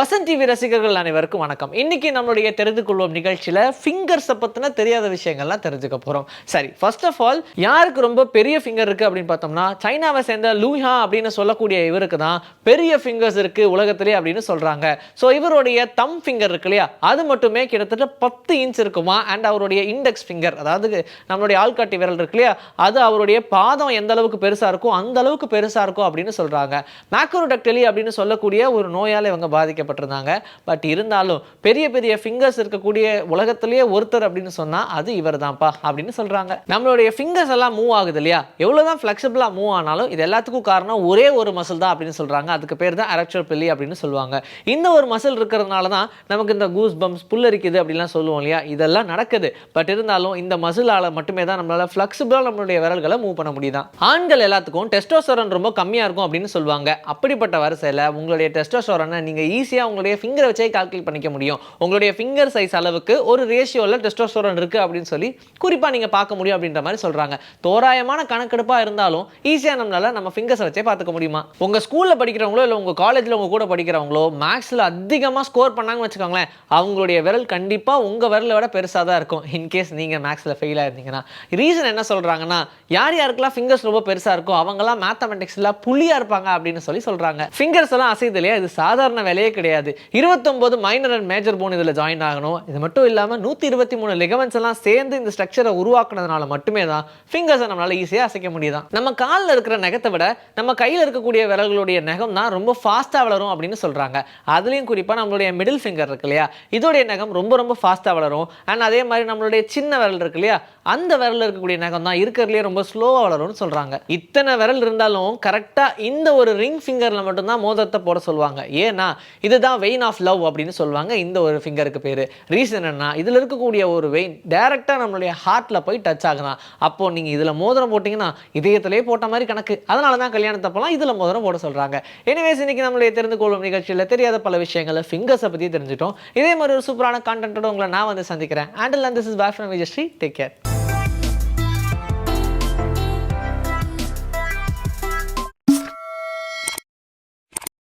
Vasanth TV ரசிகர்கள் அனைவருக்கும் வணக்கம். இன்னைக்கு நம்மளுடைய தெரிந்து கொள்வோம் நிகழ்ச்சியில் ஃபிங்கர்ஸை பற்றின தெரியாத விஷயங்கள்லாம் தெரிஞ்சுக்க போகிறோம் சரி ஃபர்ஸ்ட் ஆஃப் ஆல் யாருக்கு ரொம்ப பெரிய ஃபிங்கர் இருக்குது அப்படின்னு பார்த்தோம்னா சைனாவை சேர்ந்த லூஹா அப்படின்னு சொல்லக்கூடிய இவருக்கு தான் பெரிய ஃபிங்கர்ஸ் இருக்கு உலகத்திலே அப்படின்னு சொல்கிறாங்க ஸோ இவருடைய தம் ஃபிங்கர் இருக்கு இல்லையா? அது மட்டுமே கிட்டத்தட்ட பத்து இன்ச் இருக்குமா? அண்ட் அவருடைய இண்டெக்ஸ் ஃபிங்கர் அதாவது நம்மளுடைய ஆள்காட்டி விரல் இருக்கு இல்லையா? அது அவருடைய பாதம் எந்த அளவுக்கு பெருசாக இருக்கும் அந்த அளவுக்கு பெருசாக இருக்கும் அப்படின்னு சொல்கிறாங்க மேக்ரோடக்டலி அப்படின்னு சொல்லக்கூடிய ஒரு நோயால் இவங்க பாதிக்கப்பட்டிருந்தாங்க பட் இருந்தாலும் பெரிய பெரிய ஃபிங்கர்ஸ் இருக்கக்கூடிய உலகத்திலேயே ஒருத்தர் அப்படின்னு சொன்னால் அது இவர் தான்ப்பா அப்படின்னு சொல்கிறாங்க நம்மளுடைய ஃபிங்கர்ஸ் எல்லாம் மூவ் ஆகுது இல்லையா? எவ்வளோ தான் ஃப்ளெக்சிபிளாக மூவ் ஆனாலும் இது எல்லாத்துக்கும் காரணம் ஒரே ஒரு மசில் தான் அப்படின்னு சொல்கிறாங்க அதுக்கு பேர் தான் அரக்சர் பில்லி அப்படின்னு சொல்லுவாங்க. இந்த ஒரு மசில் இருக்கிறதுனால தான் நமக்கு இந்த கூஸ் பம்ப்ஸ் புல்லரிக்குது அப்படிலாம் சொல்லுவோம் இல்லையா? இதெல்லாம் நடக்குது. பட் இருந்தாலும் இந்த மசிலால் மட்டுமே தான் நம்மளால ஃப்ளெக்சிபிளாக நம்மளுடைய விரல்களை மூவ் பண்ண முடியுதான் ஆண்கள் எல்லாத்துக்கும் டெஸ்டோஸ்டரோன் ரொம்ப கம்மியாக இருக்கும் அப்படின்னு சொல்லுவாங்க. அப்படிப்பட்ட வரிசையில் உங்களுடைய டெஸ்டோஸ்டரோனை நீங்க ஈஸியாக உங்களுடைய ஃபிங்கரை வச்சே கால்குலேட் பண்ணிக்க முடியும். உங்களுடைய ஃபிங்கர் சைஸ் அளவுக்கு ஒரு ரேஷியோவில் டெஸ்டோஸ்டரோன் இருக்கு அப்படின்னு சொல்லி குறிப்பா நீங்க பார்க்க முடியும் அப்படின்ற மாதிரி சொல்றாங்க. தோராயமான கணக்கெடுப்பா இருந்தாலும் ஈஸியா நம்மளால நம்ம ஃபிங்கர்ஸை வச்சே பார்த்துக்க முடியுமா? உங்க ஸ்கூல்ல படிக்கிறவங்களோ இல்லை உங்க காலேஜ்ல உங்க கூட படிக்கிறவங்களோ மேக்ஸ்ல அதிகமா ஸ்கோர் பண்ணாங்கன்னு வச்சுக்கோங்களேன் அவங்களுடைய விரல் கண்டிப்பா உங்க விரலை விட பெருசாக தான் இருக்கும். இன்கேஸ் நீங்க மேக்ஸ்ல ஃபெயில் ஆயிருந்தீங்கன்னா. ரீசன் என்ன சொல்றாங்கன்னா யார் யாருக்கெல்லாம் ஃபிங்கர்ஸ் ரொம்ப பெருசா இருக்கோ அவங்கெல்லாம் மேத்தமெட்டிக்ஸில் புள்ளியாக இருப்பாங்க அப்படின்னு சொல்லி சொல்றாங்க. ஃபிங்கர்ஸ் எல்லாம் அசைது இது சாதாரண வேலையே கிடையாது. இருபத்தொன்பது மைனர் அண்ட் மேஜர் போன் இதுல ஜாயின் ஆகணும். இது மட்டும் இல்லாம நூத்தி இருபத்தி மூணு லெகமெண்ட்ஸ் எல்லாம் சேர்ந்து இந்த ஸ்ட்ரக்சரை உருவாக்குனதுனால மட்டுமே தான் ஃபிங்கர்ஸை நம்மளால ஈஸியாக அசைக்க முடியுதான். நம்ம காலில் இருக்கிற நகத்தை விட நம்ம கையில் இருக்கக்கூடிய விரல்களுடைய நகம் தான் ரொம்ப ஃபாஸ்ட்டாக வளரும் அப்படின்னு சொல்றாங்க. அதுலயும் குறிப்பா நம்மளுடைய மிடில் ஃபிங்கர் இருக்கு இல்லையா? இதோடைய நகம் ரொம்ப ரொம்ப ஃபாஸ்ட்டாக வளரும். அண்ட் அதே மாதிரி நம்மளுடைய சின்ன விரல் இருக்கு இல்லையா? அந்த விரல்ல இருக்கக்கூடிய நகம் தான் இருக்கிறதுலே ரொம்ப ஸ்லோவாக வளரும்னு சொல்றாங்க. இத்தனை விரல் இருந்தாலும் கரெக்டா இந்த ஒரு ரிங் ஃபிங்கர்ல மட்டும்தான் மோதிரத்தை போட சொல்லுவாங்க. ஏன்னா இதுதான் வெயின் ஆஃப் லவ் அப்படின்னு சொல்லுவாங்க. இந்த ஒரு ஃபிங்கருக்கு பேர். ரீசன் என்னென்னா இதில் இருக்கக்கூடிய ஒரு வெயின் டேரெக்டாக நம்மளுடைய ஹார்ட்டில் போய் டச் ஆகுதான். அப்போது நீங்கள் இதில் மோதிரம் போட்டிங்கன்னா இதயத்திலே போட்ட மாதிரி கணக்கு. அதனால தான் கல்யாணத்தப்பெல்லாம் இதில் மோதிரம் போட சொல்கிறாங்க எனிவேஸ் இன்னைக்கு நம்மளுடைய தெரிந்து கொள்ளும் நிகழ்ச்சியில் தெரியாத பல விஷயங்களை ஃபிங்கர்ஸை பற்றி தெரிஞ்சுட்டோம். இதே மாதிரி ஒரு சூப்பரான கான்டென்ட்டோட உங்களை நான் வந்து சந்திக்கிறேன். And this is back from Vijayasri take care